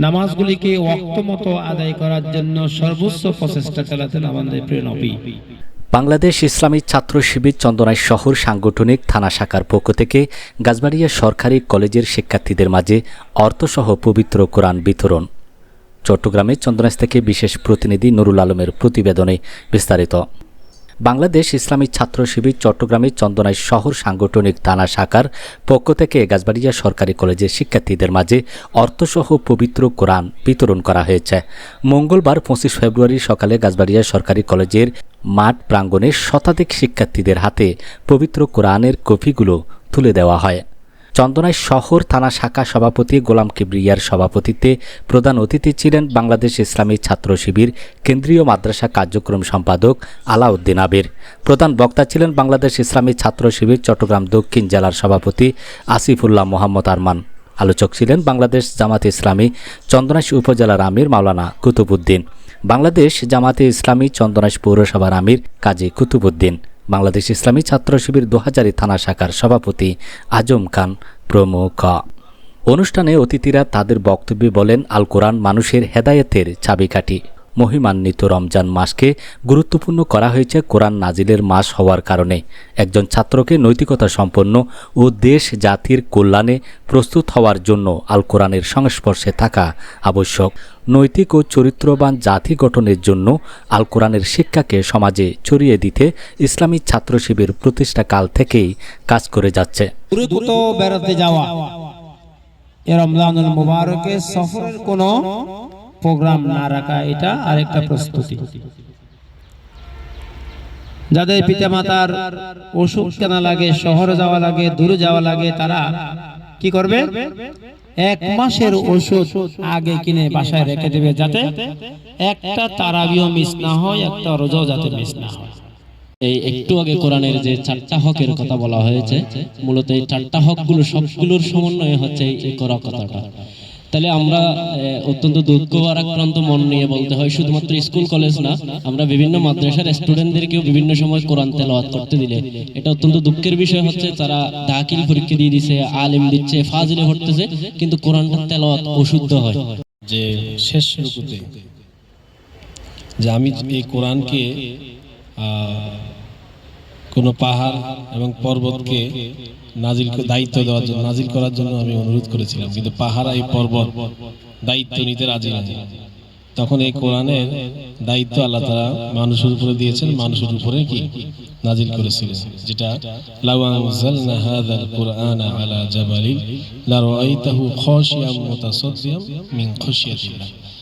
নামাজগুলিকে ওয়াক্ত মতো আদায় করার জন্য সর্বোচ্চ প্রচেষ্টা চালাতেন আমাদের প্রিয় নবী। বাংলাদেশ ইসলামী ছাত্র শিবির চন্দনাই শহর সাংগঠনিক থানা শাখার পক্ষ থেকে গাছবাড়িয়া সরকারি কলেজের শিক্ষার্থীদের মাঝে অর্থসহ পবিত্র কোরআন বিতরণ। চট্টগ্রামে চন্দনাইশ থেকে বিশেষ প্রতিনিধি নুরুল আলমের প্রতিবেদনে বিস্তারিত। বাংলাদেশ ইসলামী ছাত্র শিবির চট্টগ্রামের চন্দনায় শহর সাংগঠনিক থানা শাখার পক্ষ থেকে গাছবাড়িয়া সরকারি কলেজের শিক্ষার্থীদের মাঝে অর্থসহ পবিত্র কোরআন বিতরণ করা হয়েছে। মঙ্গলবার পঁচিশ ফেব্রুয়ারি সকালে গাছবাড়িয়া সরকারি কলেজের মাঠ প্রাঙ্গণে শতাধিক শিক্ষার্থীদের হাতে পবিত্র কোরআনের কপিগুলো তুলে দেওয়া হয়। চন্দনাই শহর থানা শাখা সভাপতি গোলাম কিবরিয়ার সভাপতিত্বে প্রধান অতিথি ছিলেন বাংলাদেশ ইসলামী ছাত্র শিবির কেন্দ্রীয় মাদ্রাসা কার্যক্রম সম্পাদক আলাউদ্দিন আবির। প্রধান বক্তা ছিলেন বাংলাদেশ ইসলামী ছাত্র শিবির চট্টগ্রাম দক্ষিণ জেলার সভাপতি আসিফুল্লাহ মোহাম্মদ আরমান। আলোচক ছিলেন বাংলাদেশ জামাতে ইসলামী চন্দনাইশ উপজেলার আমির মাওলানা কুতুবুদ্দিন বাংলাদেশ জামাতে ইসলামী চন্দনাইশ পৌরসভার আমির কাজী কুতুবুদ্দিন বাংলাদেশ ইসলামী ছাত্র শিবির দোহাজারি থানা শাখার সভাপতি আজম খান প্রমুখ। অনুষ্ঠানে অতিথিরা তাদের বক্তব্যে বলেন আল কোরআন মানুষের হেদায়েতের চাবিকাঠি। মহিমান্বিত রমজান মাসকে গুরুত্বপূর্ণ করা হয়েছে কোরআন নাজিলের মাস হওয়ার কারণে। একজন ছাত্রকে নৈতিকতা সম্পন্ন ও দেশ জাতির কল্যাণে প্রস্তুত হওয়ার জন্য আল কোরআনের সংস্পর্শে থাকা আবশ্যক। নৈতিক ও চরিত্রবান জাতি গঠনের জন্য আল কোরআনের শিক্ষাকে সমাজে ছড়িয়ে দিতে ইসলামী ছাত্র শিবির প্রতিষ্ঠাকাল থেকেই কাজ করে যাচ্ছে। যাওয়া। এ রমজানুল সফরের কোনো প্রোগ্রাম না রাখা এটা আরেকটা প্রস্তুতি। যাদের পিতামাতার অসুখ কেনা লাগে শহরে যাওয়া লাগে দূরে যাওয়া লাগে তারা কি করবে? এক মাসের ওষুধ আগে কিনে বাসায় রেখে দেবে যাতে একটা তারাবিও মিস না হয় একটা রোজাও যাতে মিস না হয়। এই একটু আগে কোরআনের যে চারটা হকের কথা বলা হয়েছে মূলত এই চারটা হকগুলো সবগুলোর সমন্বয়ে হচ্ছে এই করা কথাটা। তাহলে আমরা অত্যন্ত দুঃখ আক্রান্ত মন নিয়ে বলতে হয়, শুধুমাত্র স্কুল, কলেজ না, আমরা বিভিন্ন মাদ্রাসার স্টুডেন্টদেরকেও বিভিন্ন সময় কোরআন তেলাওয়াত করতে দিলে। এটা অত্যন্ত দুঃখের বিষয় হচ্ছে, তারা দাখিল পরীক্ষা দিয়ে দিছে, আলেম দিচ্ছে, ফাজিলে ভরতেছে, কিন্তু কোরআনটা তেলাওয়াত অশুদ্ধ হয়। যে শেষ রুকুতে যে আমি এই কোরআনকে কোনো পাহাড় এবং পর্বতকে নাজিল দায়িত্ব দেওয়ার জন্য, নাজিল করার জন্য আমি অনুরোধ করেছিলাম। কিন্তু পাহাড় এই পর্বত দায়িত্ব নিতে রাজি না। তখন এই কোরআনের দায়িত্ব আল্লাহ তারা মানুষের উপরে দিয়েছেন। মানুষের উপরে কি? নাজিল করেছিলেন। যেটা, লাউ আনজালনা হাযাল কুরআনা আলা জাবালিন খাশিয়াম মুতাসাদ্দিয়াম মিন খাশিয়াতিল্লাহ।